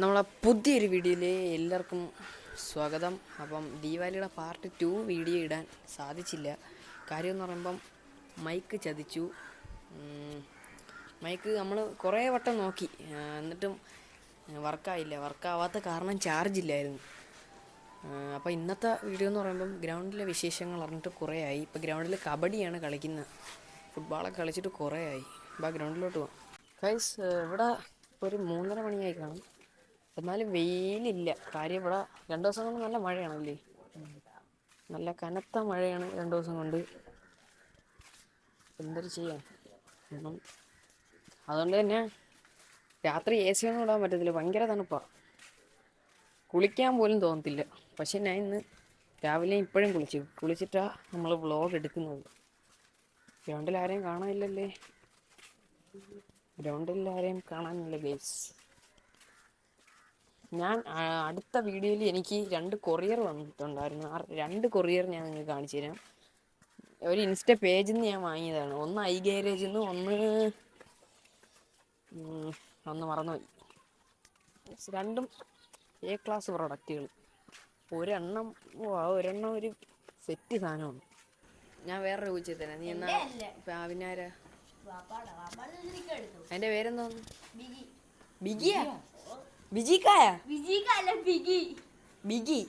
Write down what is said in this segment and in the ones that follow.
നമ്മളെ പുതിയൊരു വീഡിയോയിലെ എല്ലാവർക്കും സ്വാഗതം. അപ്പം ദീപാവലിയുടെ പാർട്ട് ടു വീഡിയോ ഇടാൻ സാധിച്ചില്ല. കാര്യം എന്ന് പറയുമ്പം മൈക്ക് ചതിച്ചു. മൈക്ക് നമ്മൾ കുറേ വട്ടം നോക്കി. എന്നിട്ടും വർക്കായില്ല വർക്കാവാത്ത കാരണം ചാർജ് ഇല്ലായിരുന്നു. അപ്പോൾ ഇന്നത്തെ വീഡിയോ എന്ന് പറയുമ്പം ഗ്രൗണ്ടിലെ വിശേഷങ്ങൾ അറിഞ്ഞിട്ട് കുറേ ആയി. ഇപ്പോൾ ഗ്രൗണ്ടിൽ കബഡിയാണ് കളിക്കുന്നത്. ഫുട്ബോളൊക്കെ കളിച്ചിട്ട് കുറേ ആയി. ബാ ഗ്രൗണ്ടിലോട്ട് പോകാം ഗൈസ് ഇവിടെ ഒരു മൂന്നര മണിയായി കാണും. എന്നാലും വെയിലില്ല. കാര്യം ഇവിടെ രണ്ടു ദിവസം കൊണ്ട് നല്ല മഴയാണല്ലേ? നല്ല കനത്ത മഴയാണ് രണ്ടു ദിവസം കൊണ്ട്. എന്തൊരു ചെയ്യാം ഒന്നും അതുകൊണ്ട് തന്നെ രാത്രി എ സി ഒന്നും ഇടാൻ പറ്റത്തില്ല. ഭയങ്കര തണുപ്പാണ് കുളിക്കാൻ പോലും തോന്നത്തില്ല. പക്ഷെ ഞാൻ ഇന്ന് രാവിലെ ഇപ്പോഴും കുളിച്ചു. കുളിച്ചിട്ടാണ് നമ്മൾ വ്ലോഗ് എടുക്കുന്നത്. ഗ്രൗണ്ടിൽ ആരെയും കാണാനില്ലല്ലേ? ഗ്രൗണ്ടിൽ ആരെയും കാണാനില്ല ഗേസ് ഞാൻ അടുത്ത വീഡിയോയിൽ എനിക്ക് രണ്ട് കൊറിയർ വന്നിട്ടുണ്ടായിരുന്നു. ആ രണ്ട് കൊറിയർ ഞാൻ നിങ്ങൾക്ക് കാണിച്ചു തരാം. ഒരു ഇൻസ്റ്റ പേജിൽ നിന്ന് ഞാൻ വാങ്ങിയതാണ്. ഒന്ന് ഐ ഗാരേജിൽ നിന്ന് ഒന്ന് ഒന്ന് മറന്നുപോയി. രണ്ടും എ ക്ലാസ് പ്രൊഡക്റ്റുകൾ. ഒരെണ്ണം ഒരെണ്ണം ഒരു സെറ്റ് സാധനമാണ്. ഞാൻ വേറെ ചോദിച്ചു തരാം. നീ എന്നാ പാവിനാരാ അതിന്റെ പേരെന്തോന്നു ബിഗിയാ. ബിജിക്കായ വിജിക്കല്ല ബിഗി ബിഗി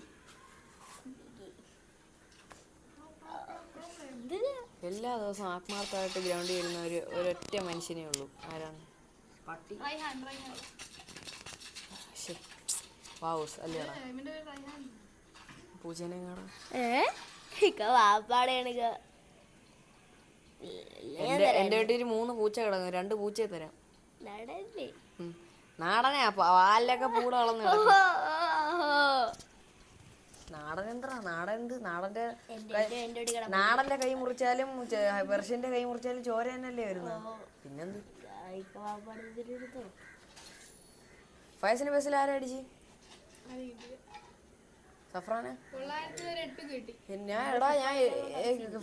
എല്ലാ ദിവസവും ആത്മാർത്ഥമായിട്ട് ഗ്രൗണ്ടിൽ വരുന്ന ഒരു ഒരൊറ്റ മനുഷ്യനേ ഉള്ളൂ. ആരാണ്? പട്ടി. ശ്ശെ. വാവൂസ് അല്ലേടാ പൂച്ചേനെ കാണാം. വാപ്പാടെയാണ് ഇക്ക. എന്റെ എന്റെ വീട്ടിൽ ഒരു മൂന്ന് പൂച്ച കിടക്കും രണ്ട് പൂച്ചയെ തരാം. നടല്ലേ? ഉം. നാടനെ പാലിലൊക്കെ പൂട വളർന്ന് നാടൻ എന്താ നാടൻ എന്ത് നാടന്റെ നാടന്റെ കൈ മുറിച്ചാലും പെർഷ്യന്റെ കൈ മുറിച്ചാലും ചോര തന്നെയല്ലേ വരുന്നത്. പിന്നെന്ത്? ഫയസിന് ബസ്സിൽ ആരാ അടിച്ച്? സഫ്രാന്? ഞാൻ എടാ ഞാൻ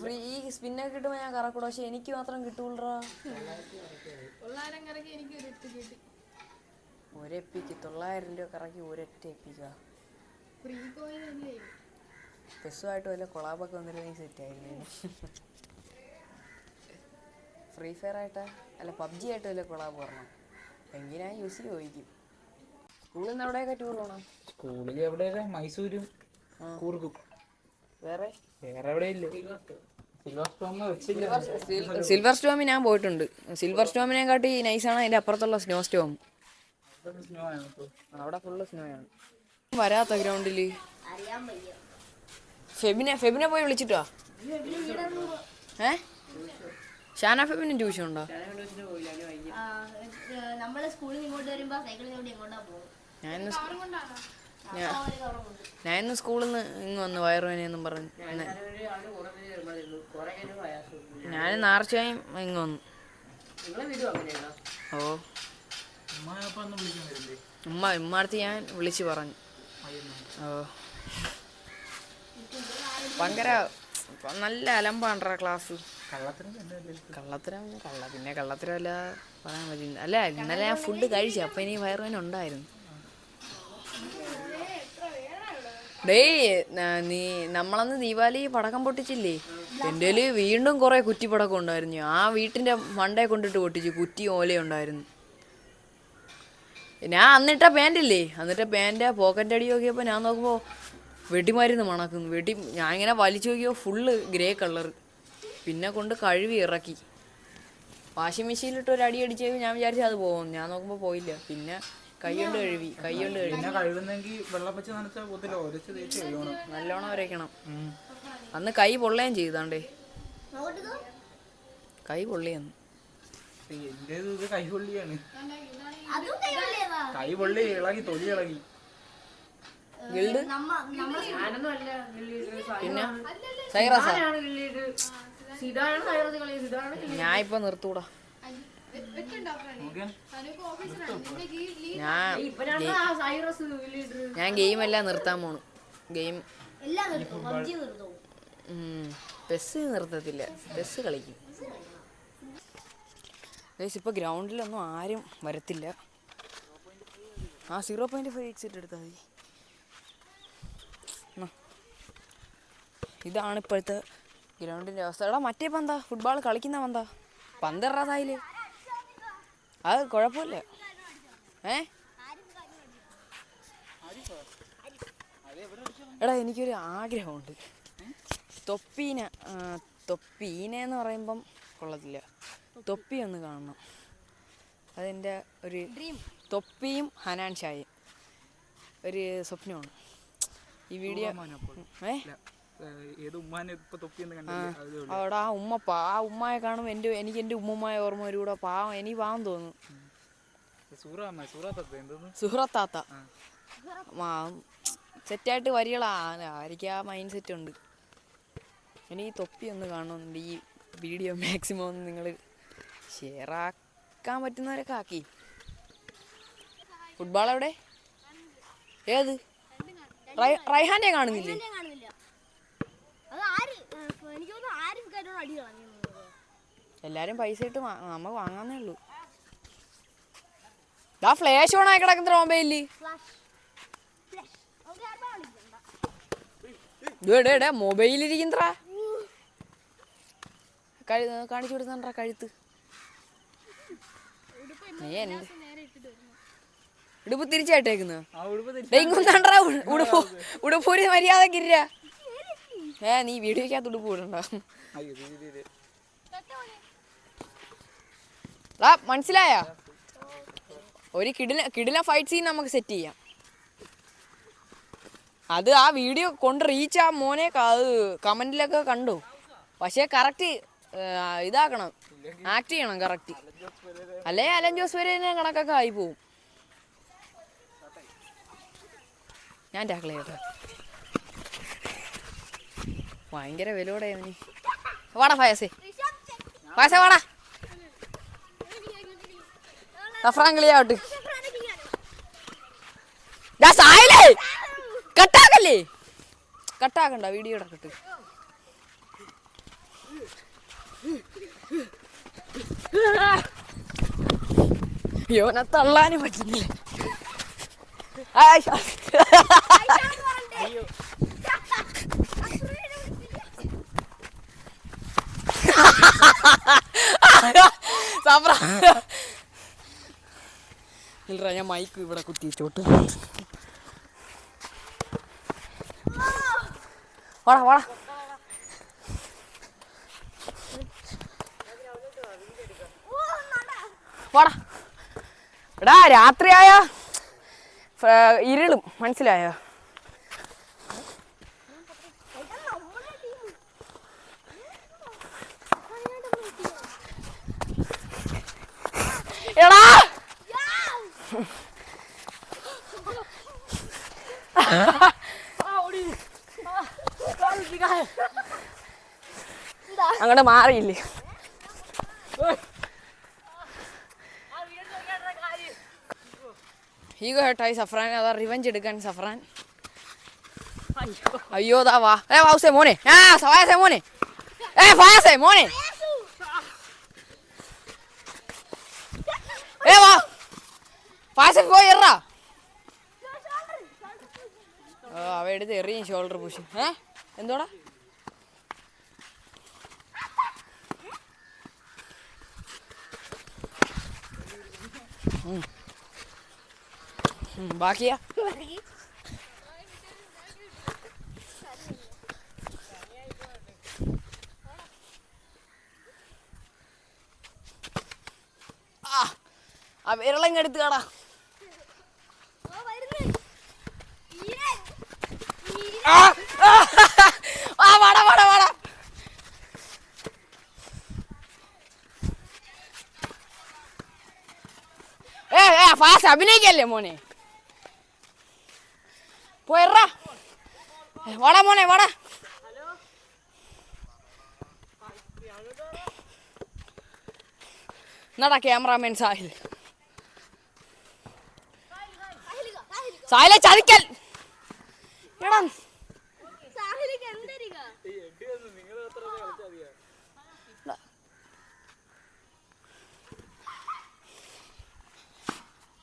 ഫ്രീ ഈ സ്പിന്നൊക്കെ കിട്ടുമ്പോ ഞാൻ കറക്കൂടാ. പക്ഷെ എനിക്ക് മാത്രം കിട്ടൂലടാ. ഒരെപ്പിക്ക് തൊള്ളായിരം രൂപ കറക്കി ഒരൊറ്റ എപ്പിക്കാ ബസ്സുമായിട്ട് വല്ല കൊളാബൊക്കെ വന്നിരുന്നെങ്കിൽ സെറ്റ് ആയിരുന്നു ഫ്രീ ഫയർ ആയിട്ടാ? അല്ല പബ്ജി ആയിട്ട് വല്ല കൊളാബ് പറഞ്ഞു എങ്കിൽ ഞാൻ യൂസ് ചോദിക്കും സ്കൂളിൽ നിന്ന് എവിടെയൊക്കെ ടൂർ പോകണം സ്കൂളിൽ എവിടെ മൈസൂരും. കൂർഗും. വേറെ? വേറെ എവിടെ ഇല്ല സിൽവർ സ്റ്റോമിൽ ഞാൻ പോയിട്ടുണ്ട്. സിൽവർ സ്റ്റോമിനെ കാട്ടി നൈസാണ് അതിന്റെ അപ്പുറത്തുള്ള സ്നോ സ്റ്റോം സ്നോ ആണ്. അവിടെ ഫുള്ള് സ്നോ ആണ് വരാത്ത വയ്യ ഫെബിനെ ഫെബിനെ പോയി വിളിച്ചിട്ടോ? ഏ? ഷാന ഫെബിന് ട്യൂഷൻ ഉണ്ടോ? ഞാൻ ഇന്ന് സ്കൂളിൽ നിന്ന് ഇങ്ങ് വന്നു വയറുവേനെന്നും പറഞ്ഞു. ഞാൻ നാർച്ചയായും ഇങ്ങ് വന്നു. ഓ. ഉമ്മ ഉമ്മാടുത്ത് ഞാൻ വിളിച്ചു പറഞ്ഞു. ഓ. ഭയങ്കര നല്ല അലമ്പാണ്ട്രാ ക്ലാസ് കള്ളത്തരം കള്ള പിന്നെ കള്ളത്തരമല്ല പറയാൻ പറ്റില്ല. അല്ല ഇന്നലെ ഞാൻ ഫുഡ് കഴിച്ചു അപ്പൊ ഇനി വയറുവേന ഉണ്ടായിരുന്നു. ഡേയ് ന- നമ്മളന്ന് ദീപാവലി പടക്കം പൊട്ടിച്ചില്ലേ? എന്റെ വീണ്ടും കുറെ കുറ്റിപ്പടക്കം ഉണ്ടായിരുന്നു. ആ വീട്ടിന്റെ മണ്ടയെ കൊണ്ടിട്ട് പൊട്ടിച്ചു കുറ്റി ഓല ഉണ്ടായിരുന്നു. ഞാൻ അന്നിട്ട പാന്റില്ലേ അന്നിട്ട പാന്റ് പോക്കറ്റ് അടി നോക്കിയപ്പോൾ ഞാൻ നോക്കുമ്പോൾ വെടിമരുന്ന് മണക്കുന്നു. വെടി ഞാൻ ഇങ്ങനെ വലിച്ചു നോക്കിയപ്പോൾ ഫുള്ള് ഗ്രേ കളർ പിന്നെ കൊണ്ട് കഴുവി ഇറക്കി. വാഷിംഗ് മെഷീനിലിട്ട് ഒരു അടി അടിച്ചപ്പോൾ ഞാൻ വിചാരിച്ചു അത് പോകും ഞാൻ നോക്കുമ്പോൾ പോയില്ല. പിന്നെ കൈ കൊണ്ട് കഴുകി കൈ കൊണ്ട് കഴുകി. നല്ലോണം വരയ്ക്കണം അന്ന് കൈ പൊള്ളയും ചെയ്താണ്ടേ. കൈ പൊള്ളിയെന്ന് എന്റെ ഇത് കൈ പൊള്ളിയാണ് അതും കൈകൊള്ളിയതാ. കൈ പൊള്ളി ഇളകി തൊലി ഇളകി. പിന്നെ? സൈറസാ? ഞാൻ ഇപ്പൊ നിർത്തൂടാ. ഞാൻ ഞാൻ ഗെയിം എല്ലാം നിർത്താൻ പോണു. ഗെയിം എല്ലാം പബ്ജി നിർത്തും. ബസ് നിർത്തത്തില്ല. ബസ് കളിക്കും. ഗൈസ് ഇപ്പോൾ ഗ്രൗണ്ടിലൊന്നും ആരും വരത്തില്ല. ആ സീറോ പോയിന്റ് ഫൈവ് എക്സിറ്റ് എടുത്താൽ മതി. ഇതാണ് ഇപ്പോഴത്തെ ഗ്രൗണ്ടിന്റെ അവസ്ഥ. എടാ മറ്റേ പന്താ ഫുട്ബോൾ കളിക്കുന്ന പന്താ. പന്തെറാതായില്ലേ അത് കുഴപ്പമില്ല. ഏ? എടാ എനിക്കൊരു ആഗ്രഹമുണ്ട്. തൊപ്പീന തൊപ്പീനെന്ന് പറയുമ്പം കൊള്ളത്തില്ല. തൊപ്പി ഒന്ന് കാണണം. അതെന്റെ ഒരു തൊപ്പിയും ഹനാൻ ഷായും ഒരു സ്വപ്നമാണ്. ഈ വീഡിയോ ഏ? അവിടെ ആ ഉമ്മ പാ ആ ഉമ്മയെ കാണുമ്പോൾ എന്റെ എനിക്ക് എന്റെ ഉമ്മമായ ഓർമ്മ ഒരു കൂടെ പാവം എനിക്ക് പാവം തോന്നുന്നു സൂറാമ്മ സൂറാത്തത്തെ സെറ്റായിട്ട് വരികളാ. ആയിരിക്കും ആ മൈൻഡ് സെറ്റ് ഉണ്ട്. ഇനി ഈ തൊപ്പി ഒന്ന് കാണണമെന്നുണ്ട് ഈ വീഡിയോ മാക്സിമം ഒന്ന് നിങ്ങൾ ഷെയർ ആക്കാൻ പറ്റുന്നവരൊക്കെ ആക്കി ഫുട്ബോൾ എവിടെ? ഏത്? റൈഹാനെ കാണുന്നില്ലേ? എല്ലാരും പൈസ ഇട്ട് നമ്മ വാങ്ങാന്നേ ഉള്ളൂ. ഇതാ ഫ്ലാഷ് ഓൺ ആയി കിടക്കുന്ന മൊബൈലിരിക്കുന്നറാ കഴു കാണിച്ചു കൊടുക്കണ്ടാ കഴുത്ത്. നീ എന്ത്? ഉടുപ്പ് തിരിച്ചായിട്ടേക്കുന്ന? ആ ഉടുപ്പ് ഒരു മര്യാദ ഉടുപ്പ് മര്യാദക്കില്ല ഏ നീ വീഡിയോക്കകത്ത് ഉടുപ്പ് ഇടണ്ട. അയ്യോ ഇത് ഇത് ഇത്. ആ മനസ്സിലായ? ഒരു കിടില കിടില ഫൈറ്റ് സീൻ നമുക്ക് സെറ്റ് ചെയ്യാം. അത് ആ വീഡിയോ കൊണ്ട് റീച്ച് ആ മോനെ അത് കമന്റിലൊക്കെ കണ്ടു. പക്ഷേ കറക്റ്റ് ഇതാക്കണം. ആക്ട് ചെയ്യണം കറക്റ്റ് അല്ലേ അലൻ ജോസ് വരെ കണക്കൊക്കെ ആയി പോവും. ഞാൻ ടാക്കിൾ ചെയ്യട്ടെ ഭയങ്കര വിലയോടെ അവന്. വാടാ ഫയസേ ഫയസേ വാടാ. സഫ്രാൻ കളിയാവട്ടെ സായിലേ കട്ടാക്കല്ലേ? കട്ടാക്കണ്ട വീഡിയോ ഇടക്കട്ട്. യോനെ തള്ളാനും പറ്റുന്നില്ല. ഇല്ലടാ ഞാൻ മൈക്ക് ഇവിടെ കുത്തിചോട്ട് വാടാ വാടാ. വാടാ എടാ രാത്രിയായ ഇരുളും മനസ്സിലായോ എടാ അങ്ങോട്ട് മാറിയില്ലേ ഈഗോ ഹേട്ടായി സഫ്രാൻ അതാ റിവഞ്ച് എടുക്കാൻ സഫ്രാൻ അയ്യോ. ദാ വാ. ഏ വാസേ മോനെ. ആ ഫയാസേ മോനെ. ഏ ഫയാസേ മോനെ. ഏ വാ. ഫയാസേ പോയി എറാ. അവ എടുത്ത് എറിയും ഷോൾഡർ പുഷ് ഏ എന്തോടാ? ഉം. ബാക്കിയാ? ആ വിരളങ്ങ് എടുത്ത് ആ വാടാ വാടാ വാടാ. ഏ ഫാസ്റ്റ് അഭിനയിക്കല്ലേ മോനെ? വാടാ മോനെ വാടാ. എന്നാടാ ക്യാമറാമാൻ സാഹിൽ. സാഹിലെ ചതിക്കൽ. എടാ.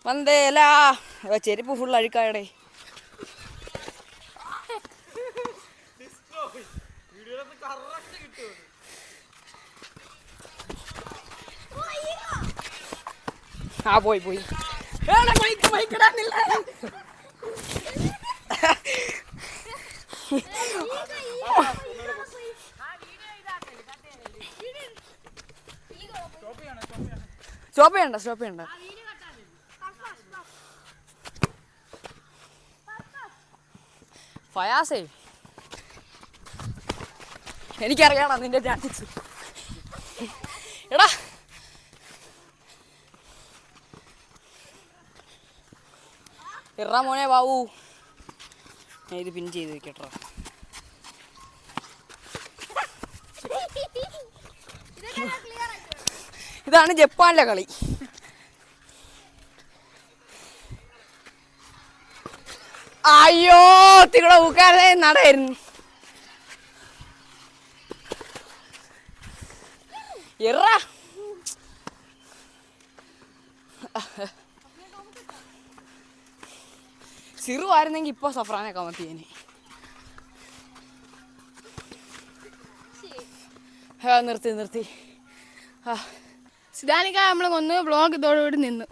വന്തേലാ ചെരുപ്പ് ഫുൾ അഴുക്കായടേ ആ പോയി പോയി. സ്റ്റോപ്പ് ചെയ്യണ്ട സ്റ്റോപ്പ് ചെയ്യണ്ട. ഫയാസേ. എനിക്കറിയാടാ നിന്റെ ടാക്ടിക്സ് എടാ. ഇറ മോനെ വാവു ഇത് പിൻ ചെയ്ത് വെക്കട്ടോ ഇതാണ് ജപ്പാനിലെ കളി. അയ്യോ തികളെ ഊക്കാരെ നടയായിരുന്നു. എറ സിറു ആയിരുന്നെങ്കിൽ ഇപ്പൊ സഫ്രാനെ കമത്തിയേനെ. നിർത്തി നിർത്തി. സിദാനിക്ക നമ്മൾ കൊന്ന് ബ്ലോഗ് ഇതോടുകൂടി നിന്നു.